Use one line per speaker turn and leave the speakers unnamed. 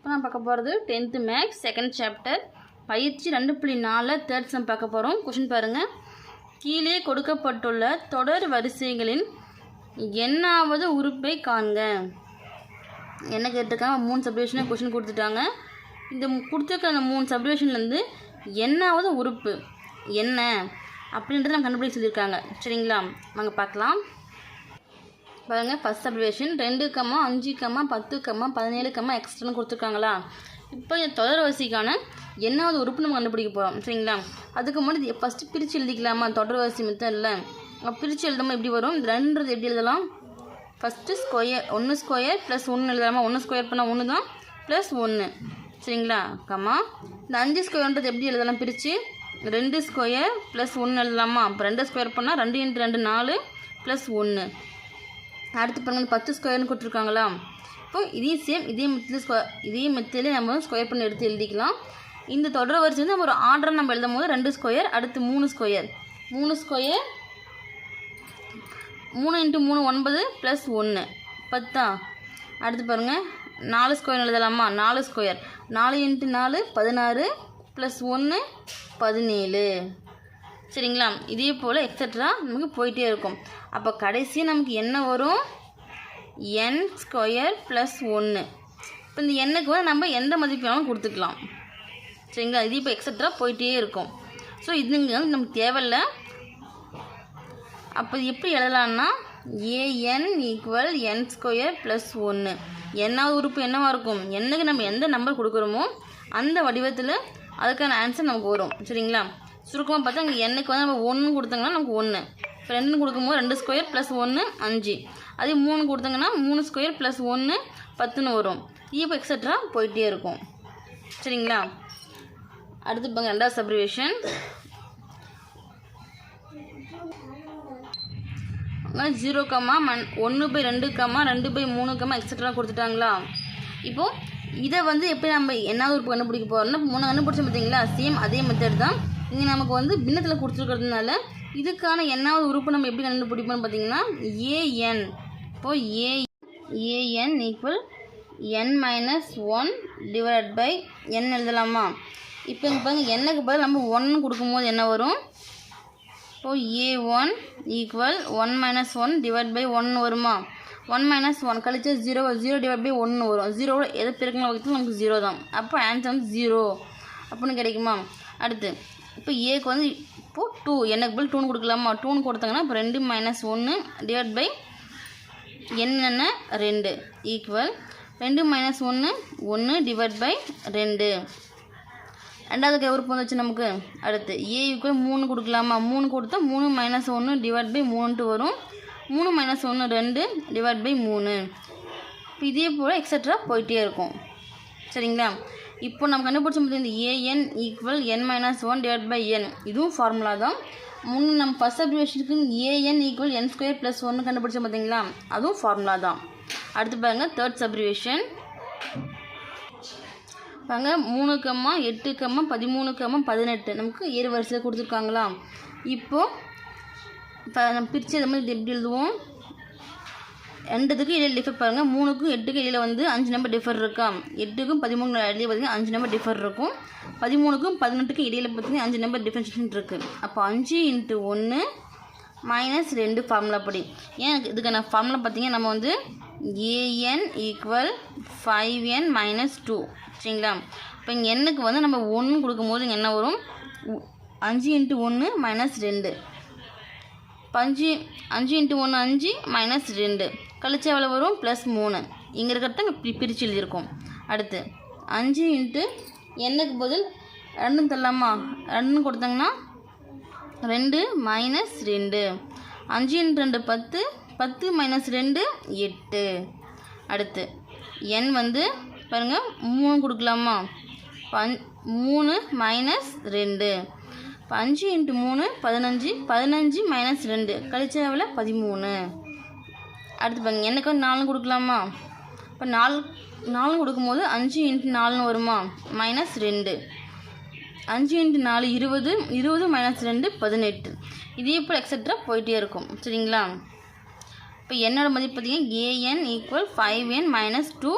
இப்போ நான் பார்க்க போகிறது டென்த்து மேக்ஸ் செகண்ட் சாப்டர் பயிற்சி ரெண்டு புள்ளி நாலில் தேர்ட் செம் பார்க்க போகிறோம். கொஷின் பாருங்கள் கீழே கொடுக்கப்பட்டுள்ள தொடர் வரிசைகளின் என்னாவது உறுப்பை காண்க. என்ன கேட்டிருக்காங்க? மூணு சப்டிவிஷனை கொஷின் கொடுத்துட்டாங்க. இந்த கொடுத்துருக்க அந்த மூணு சப்டிவிஷன்லேருந்து என்னாவது உறுப்பு என்ன அப்படின்றத நம்ம கண்டுபிடிக்க சொல்லியிருக்காங்க. சரிங்களா? நாங்கள் பார்க்கலாம். பாருங்க ஃபஸ்ட் சப்டிவிஷன் ரெண்டு கம்மா அஞ்சு கம்மா பத்து கம்மா பதினேழு கம்மா எக்ஸ்ட்ரான்னு கொடுத்துருக்காங்களா? இப்போ என் தொடர் வரிசைக்கான என்னாவது உறுப்பு நம்ம கண்டுபிடிக்க போகிறோம் சரிங்களா? அதுக்கு முன்னாடி ஃபஸ்ட்டு பிரித்து எழுதிக்கலாமா? தொடர் வரிசை இல்லை. பிரித்து எழுதாமல் எப்படி வரும்? ரெண்டுறது எப்படி எழுதலாம்? ஃபஸ்ட்டு ஸ்கொயர் ஒன்று ஸ்கொயர் ப்ளஸ் ஒன்று எழுதலாமா? ஒன்று ஸ்கொயர் பண்ணால் ஒன்று தான் ப்ளஸ் ஒன்று சரிங்களா? கம்மா இந்த அஞ்சு ஸ்கொயர்ன்றது எப்படி எழுதலாம்? பிரித்து ரெண்டு ஸ்கொயர் ப்ளஸ் ஒன்று எழுதலாமா? அப்போ ரெண்டு ஸ்கொயர் பண்ணால் ரெண்டு இன்ட்டு ரெண்டு நாலு ப்ளஸ் ஒன்று அடுத்து பாருங்கள் பத்து ஸ்கொயர்னு கொடுத்துருக்காங்களா? இப்போ இதே சேம் இதே மெத்தில் ஸ்கொயர் இதே மெத்திலே நம்ம ஸ்கொயர் பண்ணி எடுத்து எழுதிக்கலாம். இந்த தொடர் வரிசை வந்து நம்ம ஒரு ஆர்டர் நம்ம எழுதும் போது ரெண்டு ஸ்கொயர் அடுத்து மூணு ஸ்கொயர் மூணு ஸ்கொயர் மூணு இன்ட்டு மூணு ஒன்பது ப்ளஸ் ஒன்று பத்தா? அடுத்து பாருங்கள் நாலு ஸ்கொயர் எழுதலாமா? நாலு ஸ்கொயர் நாலு இன்ட்டு நாலு பதினாறு ப்ளஸ் ஒன்று பதினேழு. சரிங்களா? இதே போல் எக்ஸட்ரா நமக்கு போயிட்டே இருக்கும். அப்போ கடைசி நமக்கு என்ன வரும்? என் ஸ்கொயர் ப்ளஸ் ஒன்று இப்போ இந்த எண்ணுக்கு வந்து நம்ம எந்த மதிப்பு வேணாலும் கொடுத்துக்கலாம். சரிங்களா? இது இப்போ எக்ஸட்ரா போயிட்டே இருக்கும். ஸோ இதுங்க வந்து நமக்கு தேவையில்ல. அப்போ எப்படி எழுதலாம்னா A N equal N square plus ஒன்று என்னாவது உறுப்பு என்னவாக இருக்கும்? என்னக்கு நம்ம எந்த நம்பர் கொடுக்குறோமோ அந்த வடிவத்தில் அதுக்கான ஆன்சர் நமக்கு வரும். சரிங்களா? சுருக்கமாக பார்த்தா அங்கே எண்ணுக்கு வந்து நம்ம ஒன்று கொடுத்தாங்கன்னா நமக்கு ஒன்று இப்போ ரெண்டுன்னு கொடுக்கும்போது ரெண்டு ஸ்கொயர் ப்ளஸ் ஒன்று அஞ்சு. அதே மூணு கொடுத்தாங்கன்னா மூணு ஸ்கொயர் ப்ளஸ் ஒன்று பத்துன்னு வரும். E இப்போ எக்ஸட்ரா போயிட்டே இருக்கும். சரிங்களா? அடுத்து பாருங்க ரெண்டாவது சப்ரிவேஷன் ஜீரோ கம்மா மண் ஒன்று பை ரெண்டு கம்மா ரெண்டு பை மூணு கம்மா எக்ஸட்ரா கொடுத்துட்டாங்களா? இப்போது இதை வந்து எப்படி நம்ம என்ன ஒரு கண்டுபிடிக்க போகிறோம்னா மூணு கண்டுபிடிச்சோம் பார்த்தீங்களா? சேம் அதே மெத்தட் தான். இங்கே நமக்கு வந்து பின்னத்தில் கொடுத்துருக்கிறதுனால இதுக்கான என்னாவது உறுப்பு நம்ம எப்படி கண்டுபிடிப்போம்னு பார்த்தீங்கன்னா ஏஎன் இப்போ A A N equal N minus one divide by N எழுதலாமா? இப்போ இங்கே பாருங்கள் எண்ணுக்கு பதில் நம்ம ஒன்று கொடுக்கும்போது என்ன வரும்? இப்போது A one equal one minus one divide by one வருமா? ஒன் மைனஸ் ஒன் கழிச்சா ஜீரோ ஜீரோ டிவைட் பை ஒன்று வரும். ஜீரோவில் எது பெருக்கின வகுத்து நமக்கு ஜீரோ தான். அப்போ ஆன்சர் வந்து ஜீரோ அப்படின்னு கிடைக்குமா? அடுத்து இப்போ ஏக்கு வந்து இப்போது டூ எனக்கு பதில் டூன் கொடுக்கலாமா? டூன் கொடுத்தாங்கன்னா இப்போ ரெண்டு மைனஸ் ஒன்று டிவைட் பை என்னென்ன ரெண்டு. ஈக்குவல் ரெண்டு மைனஸ் ஒன்று ஒன்று டிவைட் பை ரெண்டு. ரெண்டாவது உறுப்பு வந்துச்சு நமக்கு? அடுத்து ஏ ஈக்குவல் மூணு கொடுக்கலாமா? மூணு கொடுத்தா மூணு மைனஸ் ஒன்று டிவைட் பை மூணுன்ட்டு வரும். மூணு மைனஸ் ஒன்று ரெண்டு டிவைட் பை மூணு. இப்போ இதே போல் எக்ஸட்ரா போயிட்டே இருக்கும். சரிங்களா? இப்போ நம்ம கண்டுபிடிச்ச முடியும் இந்த A N equal N minus one divide by N இதுவும் ஃபார்முலா தான். முன்னே நம்ம first அப்ரிவேஷனுக்கு A N equal N square plus ஒன்று கண்டுபிடிச்சோம் பார்த்தீங்களா? அதுவும் ஃபார்முலா தான். அடுத்து பாருங்கள் தேர்ட் சப்ரிவேஷன் பாருங்க மூணு கம்மா எட்டு கம்மா பதிமூணு கம்மா பதினெட்டு. நமக்கு ஏறு வரிசையில் கொடுத்துருக்காங்களா? இப்போது இப்போ நம்ம பிரித்து அதை மாதிரி எப்படி எழுதுவோம்? ரெண்டுத்துக்கும் இடையில டிஃபர் பாருங்கள் மூணுக்கும் எட்டுக்கும் இடையில வந்து அஞ்சு நம்பர் டிஃபர் இருக்கா? எட்டுக்கும் பதிமூணு இடையில பார்த்தீங்கன்னா அஞ்சு நம்பர் டிஃபர் இருக்கும். பதிமூணுக்கும் பதினெட்டுக்கும் இடையில பார்த்தீங்கன்னா அஞ்சு நம்பர் டிஃபரன்ஷேஷன் இருக்குது அப்போ அஞ்சு இன்ட்டு ஒன்று மைனஸ் ரெண்டு ஃபார்முலா படி. ஏன் இதுக்கான ஃபார்முலா பார்த்தீங்கன்னா நம்ம வந்து A N equal five N minus two சரிங்களா? இப்போ இங்கே எண்ணுக்கு வந்து நம்ம ஒன்று கொடுக்கும்போது இங்கே என்ன வரும்? அஞ்சு இன்ட்டு ஒன்று மைனஸ் ரெண்டு. இப்போ அஞ்சு அஞ்சு இன்ட்டு ஒன்று அஞ்சு மைனஸ் ரெண்டு. கழிச்சா எவ்வளோ வரும்? ப்ளஸ் மூணு. இங்கே இருக்கிறத இங்கே பி பிரித்து எழுதியிருக்கோம். அடுத்து அஞ்சு இன்ட்டு எண்ணுக்கு பதில்? ரெண்டும் தரலாமா? ரெண்டுன்னு கொடுத்தாங்கன்னா ரெண்டு மைனஸ் ரெண்டு. அஞ்சு இன்ட்டு ரெண்டு பத்து பத்து மைனஸ் ரெண்டு எட்டு. அடுத்து என் வந்து பாருங்கள் மூணு கொடுக்கலாமா? பன் மூணு மைனஸ் ரெண்டு. இப்போ அஞ்சு இன்ட்டு மூணு பதினஞ்சு பதினஞ்சு மைனஸ் ரெண்டு. கழிச்சா எவ்வளோ பதிமூணு. அடுத்து பாருங்க எனக்கு வந்து நாலு கொடுக்கலாமா? இப்போ நாலு நாலு கொடுக்கும்போது அஞ்சு இன்ட்டு நாலுன்னு வருமா? மைனஸ் ரெண்டு. அஞ்சு இன்ட்டு நாலு இருபது இருபது மைனஸ் ரெண்டு பதினெட்டு. இதே போல் எக்ஸட்ரா போயிட்டே இருக்கும். சரிங்களா? இப்போ என்னோடய மதிப்பு பார்த்தீங்கன்னா A N equal five N minus two